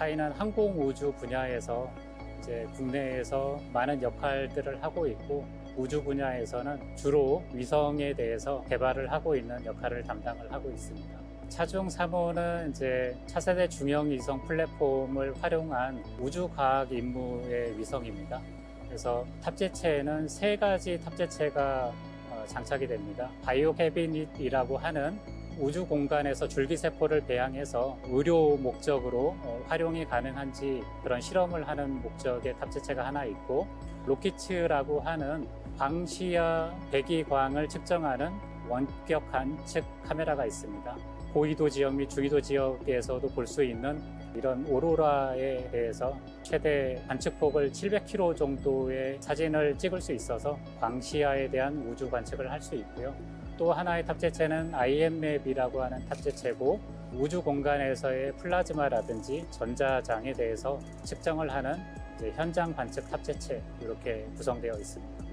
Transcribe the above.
카이는 항공 우주 분야에서 이제 국내에서 많은 역할들을 하고 있고 우주 분야에서는 주로 위성에 대해서 개발을 하고 있는 역할을 담당을 하고 있습니다. 차중 3호는 이제 차세대 중형 위성 플랫폼을 활용한 우주 과학 임무의 위성입니다. 그래서 탑재체에는 세 가지 탑재체가 어, 장착이 됩니다. 바이오 캐비닛이라고 하는 우주 공간에서 줄기세포를 배양해서 의료 목적으로 어, 활용이 가능한지 그런 실험을 하는 목적의 탑재체가 하나 있고 로키츠라고 하는 광시야 배기광을 측정하는 원격 관측 카메라가 있습니다. 고緯도 지역 및 중緯도 지역에서도 볼 수 있는 이런 오로라에 대해서 최대 관측폭을 700km 정도의 사진을 찍을 수 있어서 광시야에 대한 우주 관측을 할 수 있고요. 또 하나의 탑재체는 IMMap이라고 하는 탑재체고 우주 공간에서의 플라즈마라든지 전자장에 대해서 측정을 하는 현장 관측 탑재체 이렇게 구성되어 있습니다.